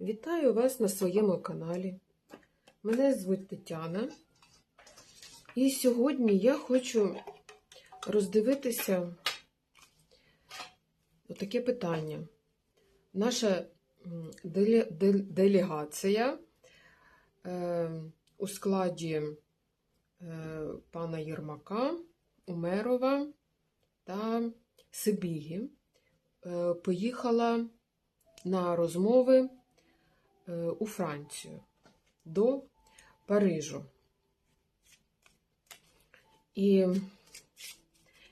Вітаю вас на своєму каналі. Мене звуть Тетяна. І сьогодні я хочу роздивитися таке питання. Наша делегація е, у складі е, пана Єрмака, Умерова та Сибіги е, поїхала на розмови у Францію до Парижу. І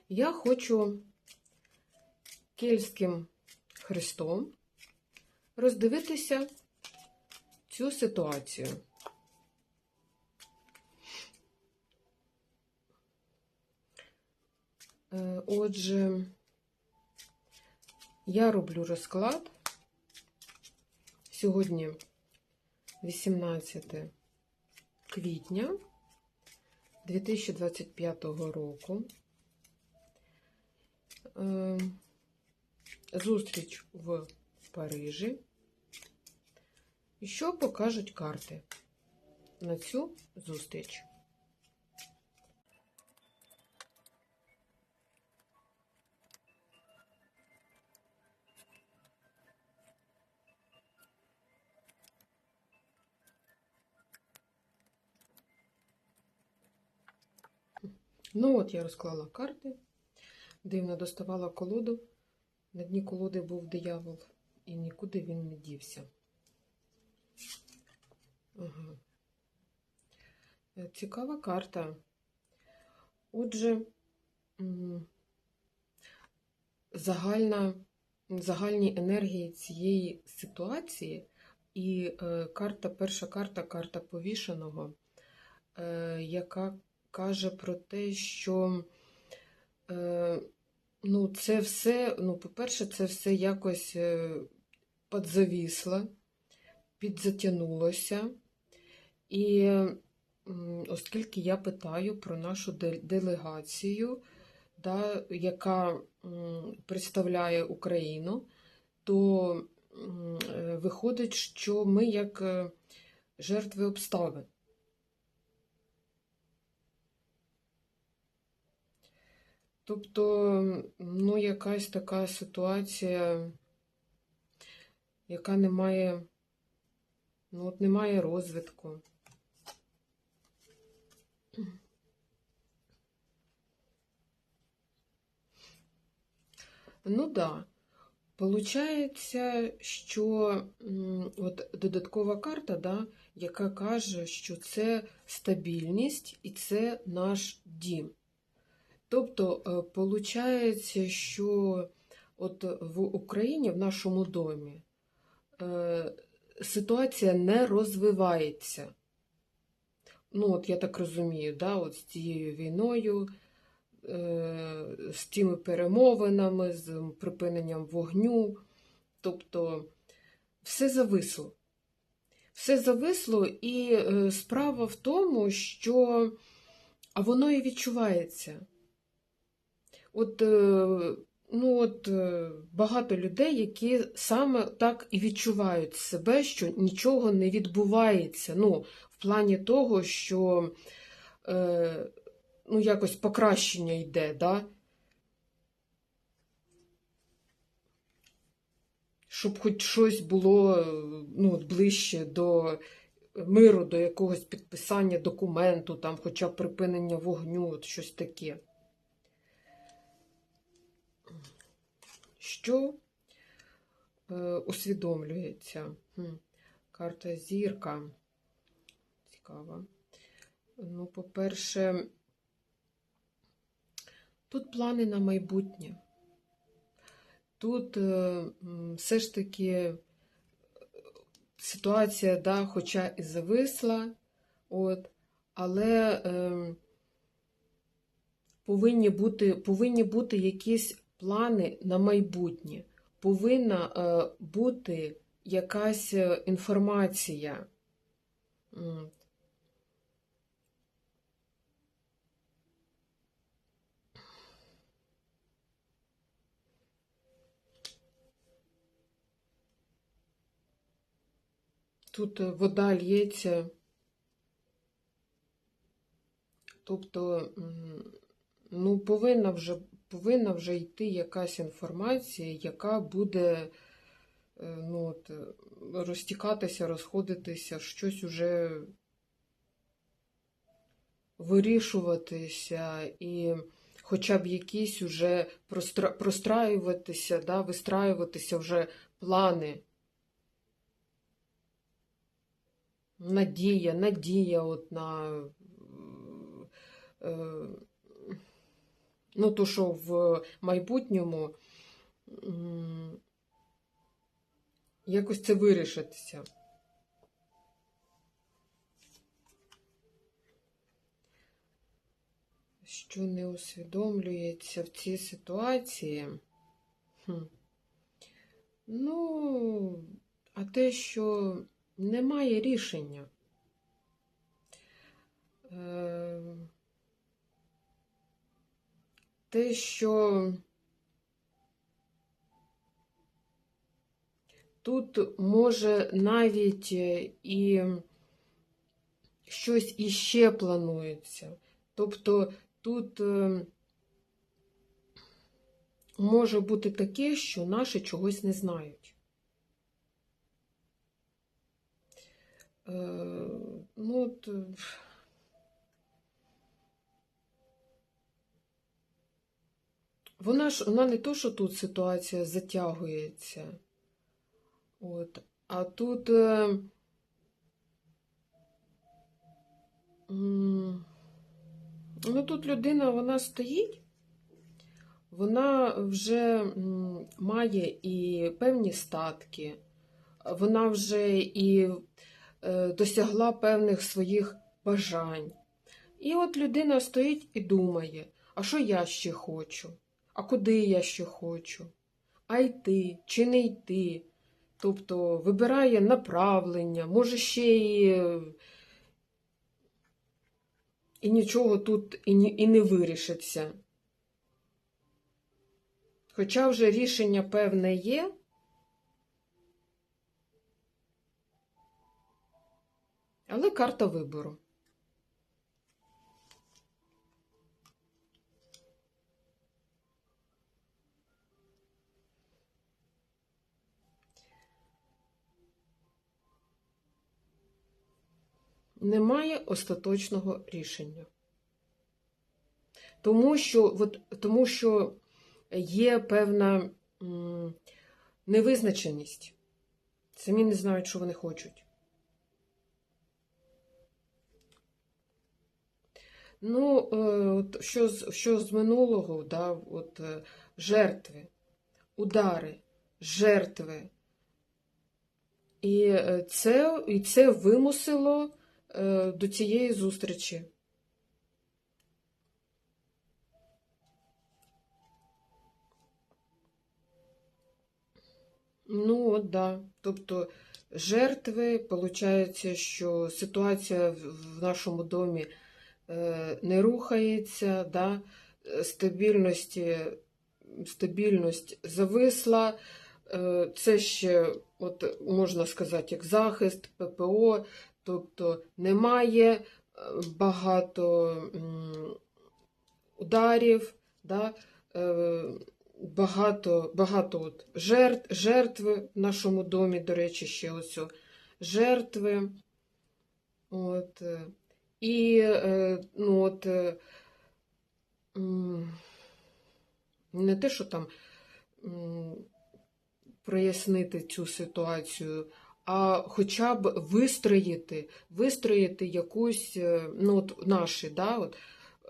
я хочу кельтським хрестом роздивитися цю ситуацію. Е, Отже, я роблю розклад. Сьогодні 18 квітня 2025 року. Е, Зустріч в Парижі. Що покажуть карти на цю зустріч? Ну, от я розклала карти, дивно доставала колоду. На дні колоди був диявол, і нікуди він не дівся. Ага. Е, Цікава карта. Отже, загальна, загальні енергії цієї ситуації і е, карта, перша карта, карта повішеного, е, яка каже про те, що е, ну, це все, ну, по-перше, це все якось е, підзавісло, підзатягнулося. І оскільки я питаю про нашу делегацію, да, яка представляє Україну, то е, виходить, що ми як е, жертви обставин. Тобто, ну, якась така ситуація, яка не має, ну, от немає розвитку. Ну да. Получається, що от додаткова карта, да, яка каже, що це стабільність і це наш дім. Тобто, е, получається, що от в Україні, в нашому домі, е, ситуація не розвивається. Ну, от я так розумію, да, от з цією війною, е, з тими перемовинами, з припиненням вогню. Тобто, все зависло. Все зависло, і е, справа в тому, що а воно і відчувається. От, е, ну, от е, багато людей, які саме так і відчувають себе, що нічого не відбувається. Ну, в плані того, що е, ну, якось покращення йде, да? щоб хоч щось було е, ну, ближче до миру, до якогось підписання документу, там, хоча б припинення вогню, от щось таке. Що е, усвідомлюється? Карта зірка. Цікава. Ну, по-перше, тут плани на майбутнє. Тут е, все ж таки е, ситуація, да, хоча і зависла, от, але е, повинні бути, повинні бути якісь плани на майбутнє. Повинна е, бути якась е, інформація. Тут вода лється. Тобто, ну, повинна вже, повинна вже йти якась інформація, яка буде е, ну, от, е, розтікатися, розходитися, щось уже вирішуватися і хоча б якісь уже простра... простраюватися, да, вистраюватися вже плани. Надія, надія от на е, ну, то, що в майбутньому якось це вирішиться. Що не усвідомлюється в цій ситуації? Хм. Ну, а те, що немає рішення. Е, Те, що тут може навіть е, і щось іще планується. Тобто тут е, може бути таке, що наші чогось не знають. Е, Ну, от, вона ж вона не то, що тут ситуація затягується, от, а тут. Е, Ну, тут людина вона стоїть, вона вже має і певні статки, вона вже і е, досягла певних своїх бажань. І от людина стоїть і думає, а що я ще хочу? А куди я ще хочу? А йти чи не йти? Тобто вибирає направлення, може ще і. і нічого тут і не вирішиться. Хоча вже рішення певне є, але карта вибору. Немає остаточного рішення. Тому що, от, тому що є певна м, невизначеність. Самі не знають, що вони хочуть. Ну, е, от, що, з, що з минулого, да, от, е, жертви, удари, жертви. І е, це, і це вимусило до цієї зустрічі. Ну, от, да. Тобто жертви, виходить, що ситуація в нашому домі е, не рухається, да? е, стабільності, стабільність зависла. Е, Це ще, от, можна сказати, як захист, ППО, тобто немає е, багато ударів, да? е, багато, багато от жертв, жертви в нашому домі, до речі, ще ось жертви. От, е, і ну, от, не те, що там прояснити цю ситуацію, а хоча б вистроїти, вистроїти якусь, е, ну, от наші, да, от,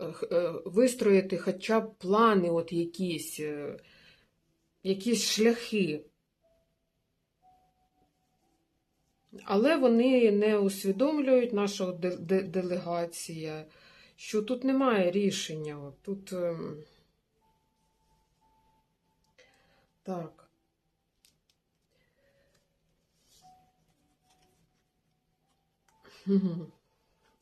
е, е, вистроїти хоча б плани, от якісь, якісь шляхи. Але вони не усвідомлюють, наша делегація, що тут немає рішення. Тут. ем, Так.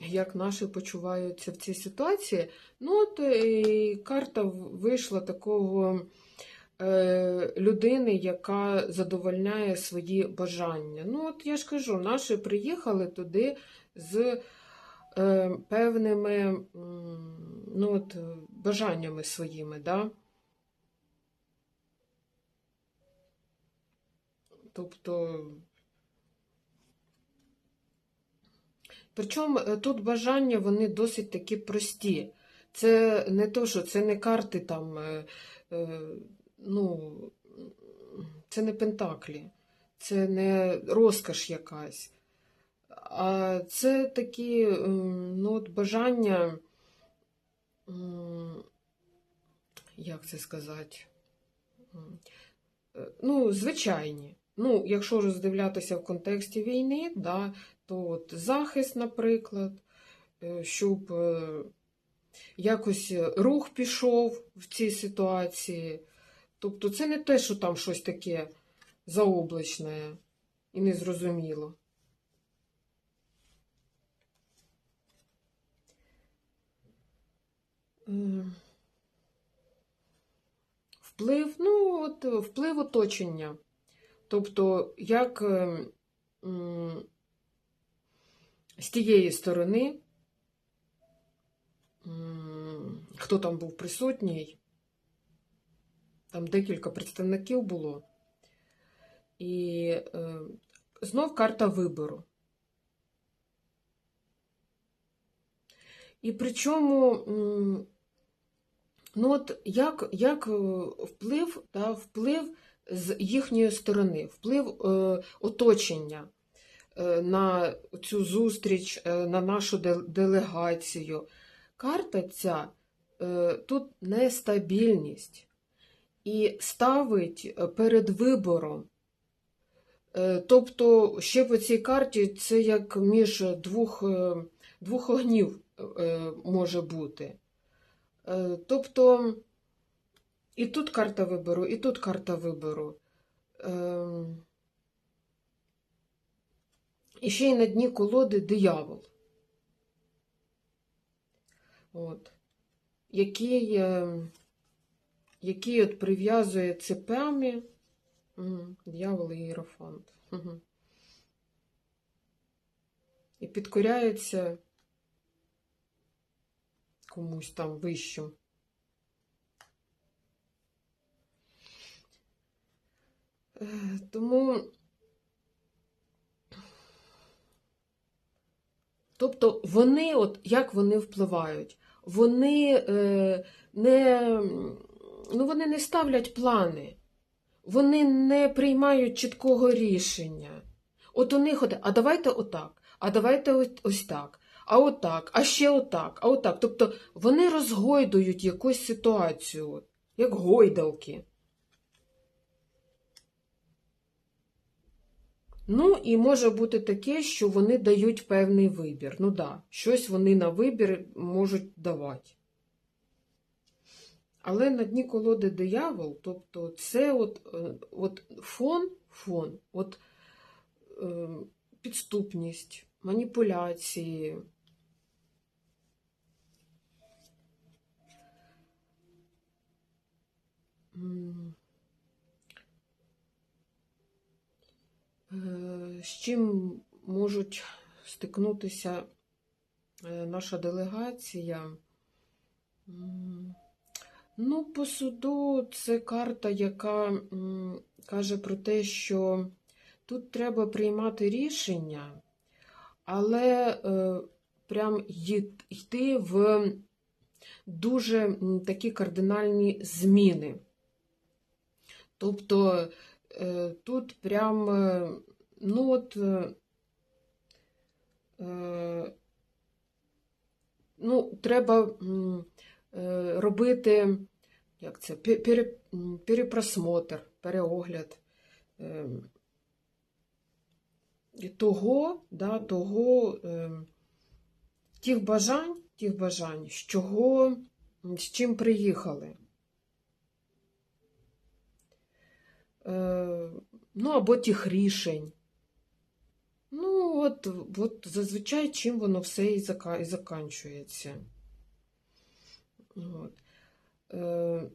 Як наші почуваються в цій ситуації? Ну, от і карта вийшла такого е, людини, яка задовольняє свої бажання. Ну, от я ж кажу, наші приїхали туди з е, певними ну, от, е, бажаннями своїми. Да? Тобто. Причому е, тут бажання вони досить такі прості. Це не то, що це не карти там, е, е, ну, це не пентаклі, це не розкаш якась. А це такі ну, от бажання, як це сказати? Ну, звичайні. Ну, якщо роздивлятися в контексті війни, да, то от захист, наприклад, е, щоб е, якось рух пішов в цій ситуації. Тобто це не те, що там щось таке заоблачне і незрозуміло. Е, Вплив, ну, от вплив оточення. Тобто, як е, з тієї сторони, хто там був присутній, там декілька представників було. І е, знов карта вибору. І причому, ну от як, як е, вплив, да, вплив з їхньої сторони, вплив е, оточення е, на цю зустріч, е, на нашу делегацію. Карта ця тут нестабільність і ставить перед вибором. Тобто, ще по цій карті це як між двох, двох огнів може бути. Тобто, і тут карта вибору, і тут карта вибору. Ем, І ще й на дні колоди диявол. От. Який, е, який от прив'язує цепами М, диявол і іерофант. І підкоряється комусь там вищим. Тому, тобто вони, от як вони впливають, вони е, не, ну, вони не ставлять плани, вони не приймають чіткого рішення. От у них, от, а давайте отак, а давайте ось, ось так, а отак, а ще отак, а отак. Тобто вони розгойдують якусь ситуацію, як гойдалки. Ну, і може бути таке, що вони дають певний вибір. Ну да, щось вони на вибір можуть давати. Але на дні колоди диявол, тобто це от, е, от фон, фон, от е, підступність, маніпуляції. М. З чим можуть стикнутися е, наша делегація? Ну, по суду це карта, яка каже про те, що тут треба приймати рішення, але е, прям йти в дуже такі кардинальні зміни. Тобто е, тут прям, е, ну от, е, е, ну, треба е, робити, як це, перепросмотр, переогляд е, того, да, того, е, тих бажань, тих бажань, з чого, з чим приїхали. Ну, або тих рішень. Ну, от, от зазвичай чим воно все і, зака, і заканчується. От. Е,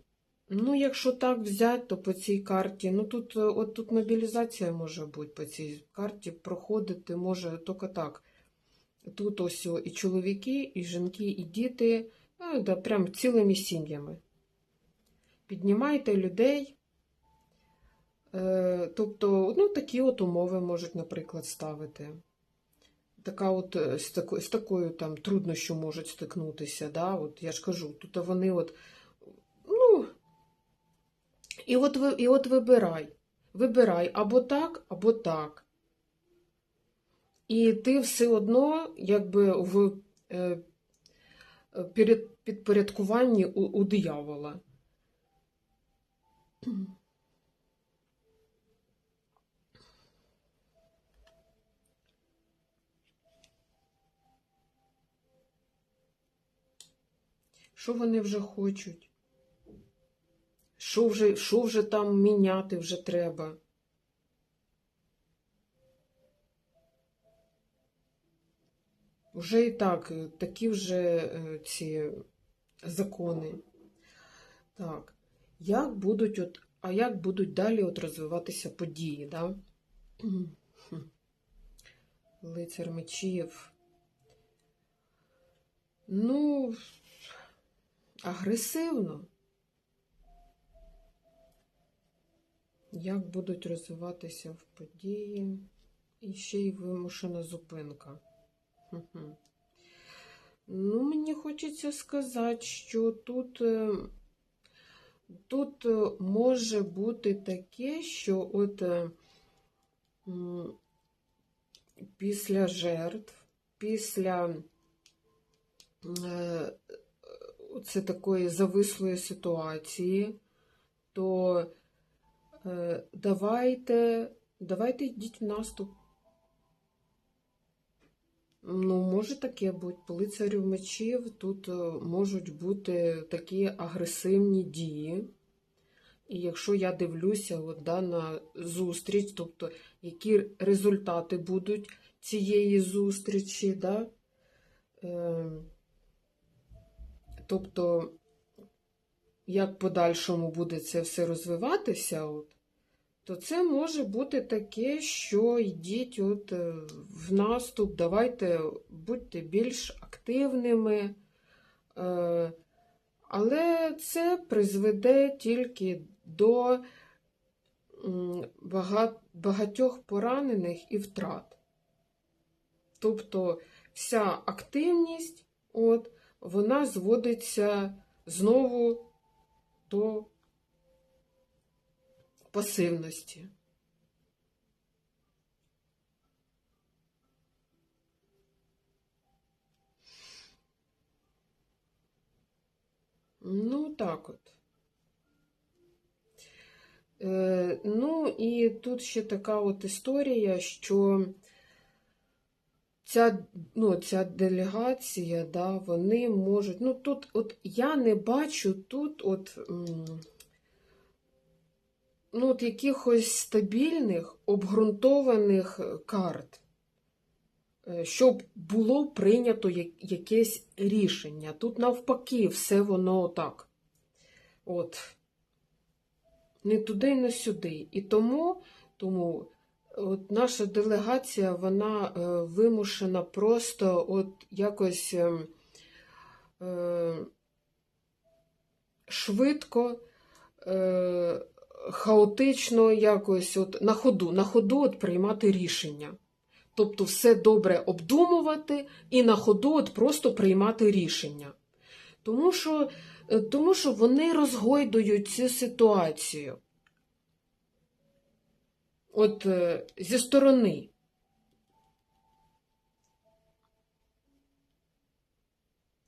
Ну, якщо так взяти, то по цій карті, ну тут от тут мобілізація може бути по цій карті, проходити може тільки так. Тут ось і чоловіки, і жінки, і діти, ну, да, прям цілими сім'ями. Піднімайте людей. Е, тобто, ну, такі от умови можуть, наприклад, ставити. Така от е, з такою, з такою там труднощю можуть стикнутися. Да? От я ж кажу, тут вони от, ну, і от, і от вибирай. Вибирай або так, або так. І ти все одно, якби в е, підпорядкуванні у, у диявола. Що вони вже хочуть? Що вже, що вже там міняти вже треба? Вже і так, е, такі вже е, ці закони. Так, як будуть от, а як будуть далі от розвиватися події, да? Лицар мечів. Ну, агресивно. Як будуть розвиватися в події? І ще й вимушена зупинка. Ну, мені хочеться сказати, що тут, е, тут е, може бути таке, що от е, після жертв, після це такої завислої ситуації, то е, давайте, давайте йдіть в наступ. Ну, може таке бути. По мечів тут е, можуть бути такі агресивні дії. І якщо я дивлюся от, да, на зустріч, тобто які результати будуть цієї зустрічі, да? е, тобто, як подальшому буде це все розвиватися, от, то це може бути таке, що йдіть от е, в наступ, давайте будьте більш активними. Е, Але це призведе тільки до багатьох поранених і втрат. Тобто вся активність, от, вона зводиться знову до пасивності. Ну, так от. Е, ну, і тут ще така от історія, що ця, ну, ця делегація, да, вони можуть. Ну, тут, от я не бачу тут, от. ну, от якихось стабільних, обґрунтованих е, карт, е, щоб було прийнято якесь рішення. Тут навпаки, все воно отак. От. Не туди, не сюди. І тому, тому от наша делегація, вона е, вимушена просто от якось ем, е, швидко. Е, хаотично якось от на ходу, на ходу от приймати рішення. Тобто все добре обдумувати і на ходу от просто приймати рішення. Тому що, е, тому що вони розгойдують цю ситуацію. От е, зі сторони.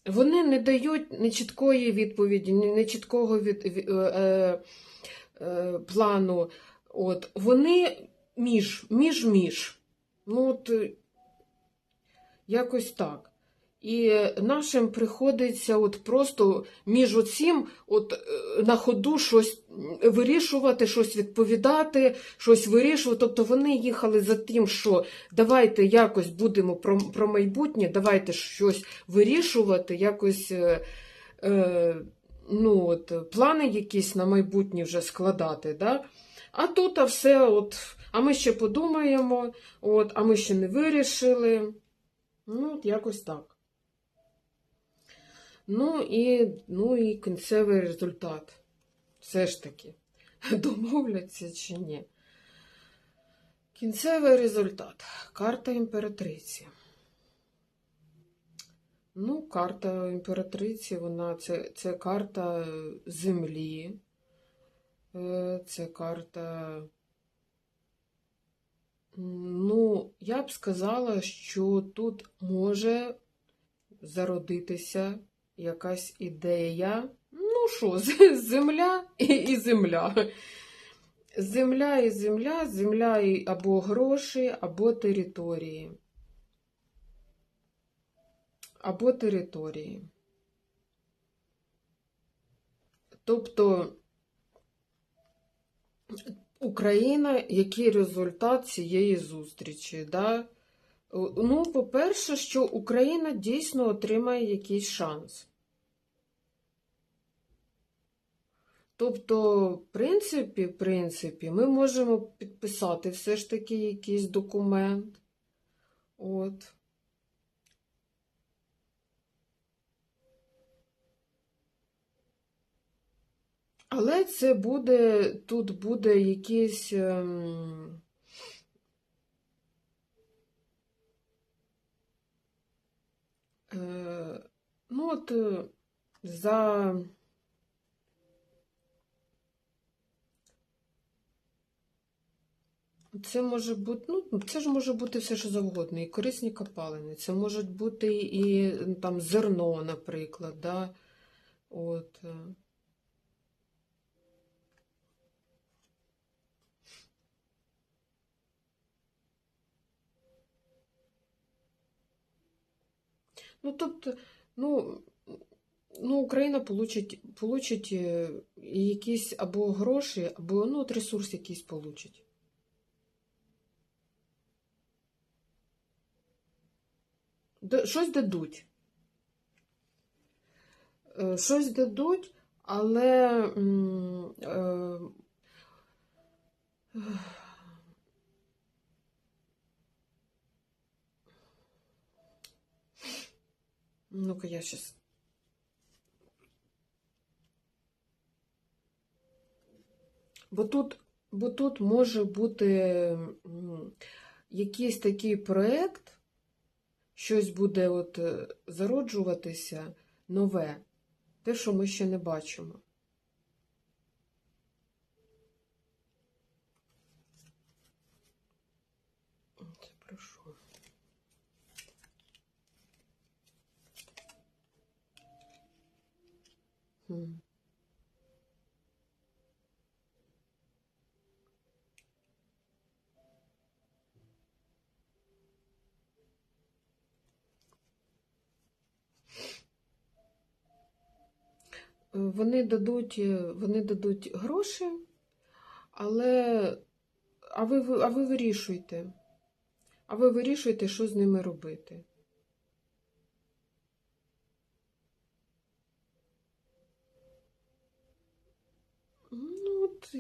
Вони не дають нечіткої відповіді, нечіткого від, ві- е, е, е, плану. От, вони між, між-між. Ну, от, е, якось так. І нашим приходиться от просто між оцім от, е, на ходу щось вирішувати, щось відповідати, щось вирішувати. Тобто вони їхали за тим, що давайте якось будемо про, про майбутнє, давайте щось вирішувати, якось. Е, е, ну, от, плани якісь на майбутнє вже складати. Да? А тут а все, от, а ми ще подумаємо, от, а ми ще не вирішили. Ну, от якось так. Ну і, ну і кінцевий результат. Все ж таки, домовляться чи ні. Кінцевий результат. Карта імператриці. Ну, карта імператриці, вона це, це карта землі. Е, Це карта. Ну, я б сказала, що тут може зародитися якась ідея. Ну що, земля і, і земля. Земля і земля, земля і або гроші, або території. Або території. Тобто Україна, який результат цієї зустрічі? Да? Ну, по-перше, що Україна дійсно отримає якийсь шанс. Тобто, в принципі, в принципі, ми можемо підписати все ж таки якийсь документ. От. Але це буде, тут буде якийсь. ем, ну, от е, за. Це може бути, ну, це ж може бути все, що завгодно, і корисні копалини. Це можуть бути і там зерно, наприклад, да? От. е. Ну, тобто, ну, ну Україна получить, получить е, якісь або гроші, або ну, от ресурс якийсь получить. Щось дадуть. Е, Щось дадуть, але м, е, ну-ка я сейчас. Бо тут, бо тут може бути якийсь такий проєкт, щось буде от е, зароджуватися нове, те, що ми ще не бачимо. Це про що? Вони дадуть, е, вони дадуть гроші, але а ви, а ви вирішуйте. А ви вирішуєте, що з ними робити. Ну, от,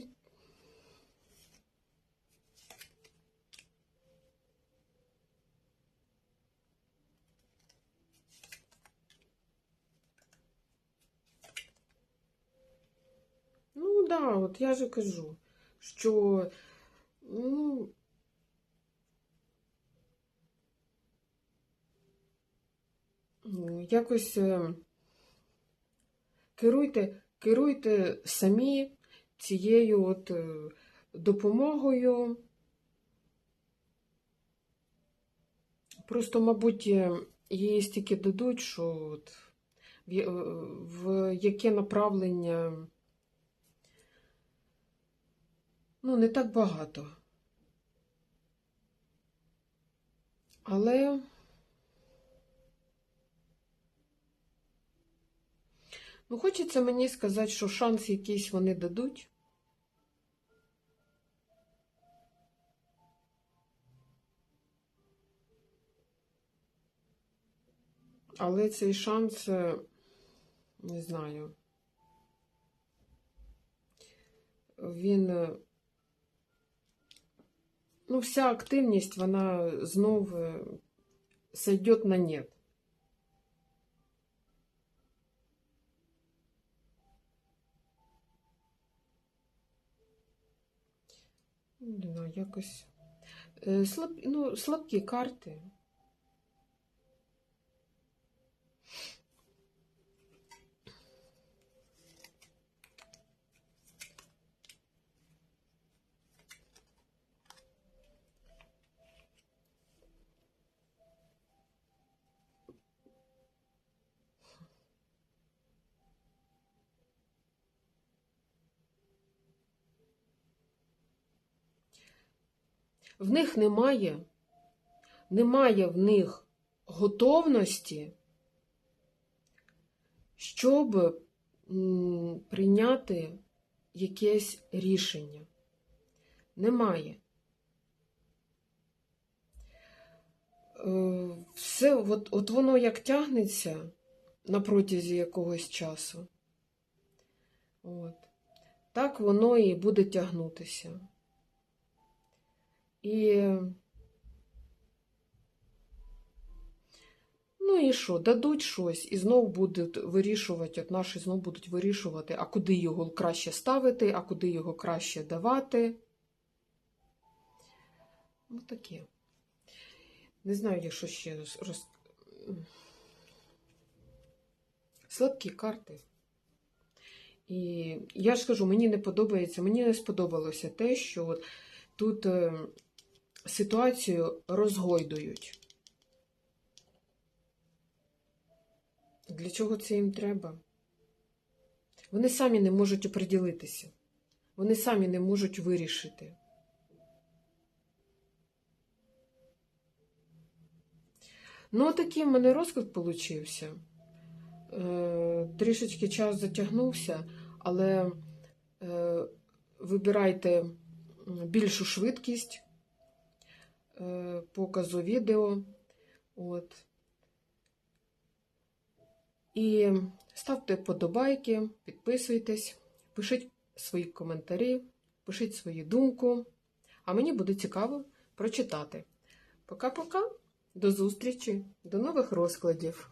ну да, от я же кажу, що ну, ну, якось е, керуйте, керуйте самі цією от е, допомогою. Просто, мабуть, е, її стільки дадуть, що от в, яке направлення ну, не так багато. Але ну, хочеться мені сказати, що шанс якийсь вони дадуть. Але цей шанс, е, не знаю. він. Ну, вся активність, вона знов е, сойдет на нет. Не знаю, якось. Е, Слаб... Ну, слабкі карти. В них немає, немає в них готовності, щоб прийняти якесь рішення. Немає. Е, Все, от, от воно як тягнеться на протязі якогось часу. От. Так воно і буде тягнутися. І. Ну і що, дадуть щось, і знов будуть вирішувати, от наші знов будуть вирішувати, а куди його краще ставити, а куди його краще давати. Ну таке. Не знаю, якщо ще роз- Слабкі карти. І я ж кажу, мені не подобається, мені не сподобалося те, що от тут е, ситуацію розгойдують. Для чого це їм треба? Вони самі не можуть оприділитися. Вони самі не можуть вирішити. Ну, такий в мене розклад получився. Е, трішечки час затягнувся, але е, вибирайте більшу швидкість показу відео. От. І ставте подобайки, підписуйтесь, пишіть свої коментарі, пишіть свою думку. А мені буде цікаво прочитати. Пока-пока, до зустрічі, до нових розкладів.